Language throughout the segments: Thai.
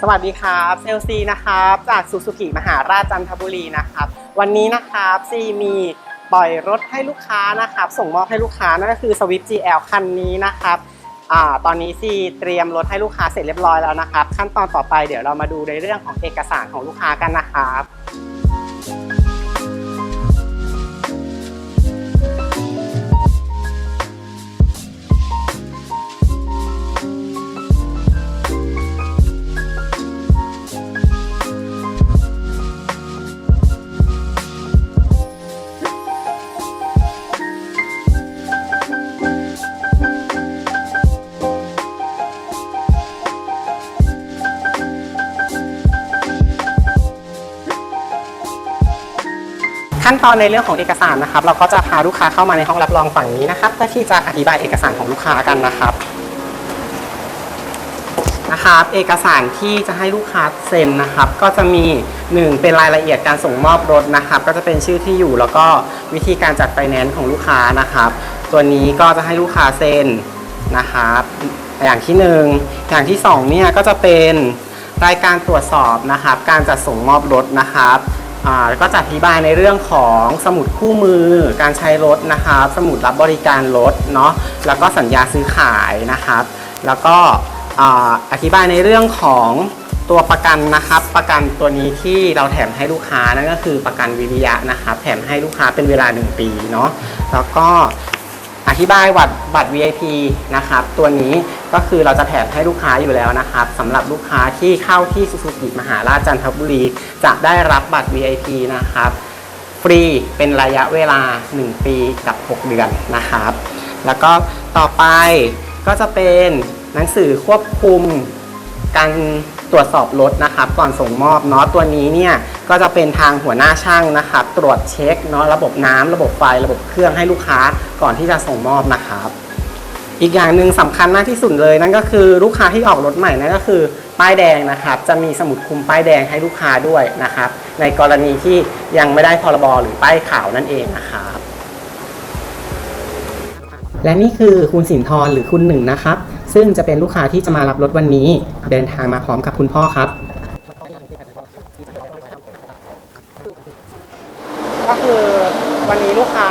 สวัสดีครับเซลซีนะครับจากซูซูกิมหาราชจันทบุรีนะครับวันนี้นะครับซีมีปล่อยรถให้ลูกค้านะครับส่งมอบให้ลูกค้านั่นก็คือ Swift GL คันนี้นะครับอ่าตอนนี้ซีเตรียมรถให้ลูกค้าเสร็จเรียบร้อยแล้วนะครับ ขั้นตอนต่อไปเดี๋ยวเรามาดูในเรื่องของเอกสารของลูกค้ากันนะครับ ขั้นตอนในเรื่องของเอกสารนะครับ เราก็จะพาลูกค้าเข้ามาในห้องรับรองฝั่งนี้นะครับเพื่อที่จะอธิบายเอกสารของลูกค้ากันนะครับนะครับ เอกสารที่จะให้ลูกค้าเซ็นนะครับ ก็จะมี 1 เป็นรายละเอียดการส่งมอบรถนะครับ ก็จะเป็นชื่อที่อยู่แล้วก็วิธีการจัดไฟแนนซ์ของลูกค้านะครับ ตัวนี้ก็จะให้ลูกค้าเซ็นนะครับ อย่างที่ 1 อย่างที่2เนี่ยก็จะเป็นรายการตรวจสอบนะครับ การจัดส่งมอบรถนะครับ แล้วก็จะอธิบายในเรื่องของสมุดคู่มือ การใช้รถนะครับ สมุดรับบริการรถเนาะ แล้วก็สัญญาซื้อขายนะครับ แล้วก็อ่าอธิบายในเรื่องของตัวประกันนะครับ ประกันตัวนี้ที่เราแถมให้ลูกค้านั่นก็คือประกันวิริยะนะครับ แถมให้ลูกค้าเป็นเวลา 1 ปีเนาะ แล้วก็ อธิบายบัตรบัตร VIP นะครับ ตัวนี้ก็คือเราจะแถมให้ลูกค้าอยู่แล้วนะครับสำหรับลูกค้าที่เข้าที่สุสุกิมหาราชจันทบุรี จะได้รับบัตร VIP นะครับ ฟรีเป็นระยะเวลา 1 ปีกับ 6 เดือนนะครับ แล้วก็ต่อไปก็จะเป็นหนังสือควบคุมการ ตรวจสอบรถนะครับก่อนส่งมอบเนาะตัวนี้เนี่ยก็จะเป็นทางหัวหน้าช่างนะครับตรวจเช็คเนาะระบบน้ำระบบไฟระบบเครื่องให้ลูกค้าก่อนที่จะส่งมอบนะครับอีกอย่างหนึ่งสำคัญมากที่สุดเลยนั่นก็คือลูกค้าที่ออกรถใหม่นั่นก็คือป้ายแดงนะครับ จะมีสมุดคุมป้ายแดงให้ลูกค้าด้วยนะครับ ในกรณีที่ยังไม่ได้พรบหรือป้ายขาวนั่นเองนะครับ และนี่คือคุณสินทรหรือคุณหนึ่งนะครับ ซึ่งจะเป็นลูกค้าที่จะมารับรถวันนี้ เดินทางมาพร้อมกับคุณพ่อครับ ก็คือวันนี้ลูกค้า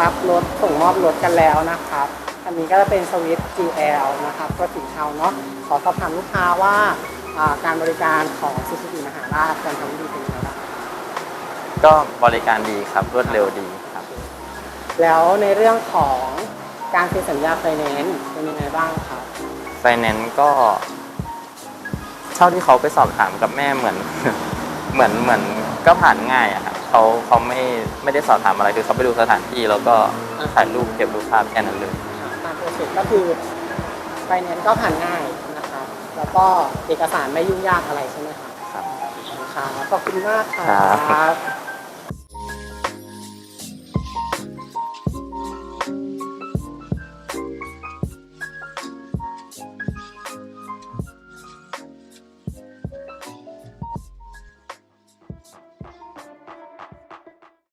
รับรถส่งมอบรถกันแล้วนะครับ อันนี้ก็จะเป็นสวิฟ GL นะครับตัวสีเทาเนาะขอสอบถามลูกค้าว่าอ่าการบริการของซูซูกิมหาราชจันทบุรีเป็นยังไงบ้างก็บริการดีครับรวดเร็วดีครับ แล้วในเรื่องของ การเซ็นสัญญาไฟแนนซ์เป็นยังไงบ้างครับไฟแนนซ์ก็เท่าที่เขาไปสอบถามกับแม่เหมือน เหมือนเหมือนก็ผ่านง่ายอะครับเขาเขาไม่ไม่ได้สอบถามอะไรคือเขาไปดูสถานที่แล้วก็ถ่ายรูปเก็บรูปภาพแค่นั้นเลยตามโปรเซสก็คือไฟแนนซ์ก็ผ่านง่ายนะครับแล้วก็เอกสารไม่ยุ่งยากอะไรใช่ไหมครับครับครับขอบคุณมากครัครับบ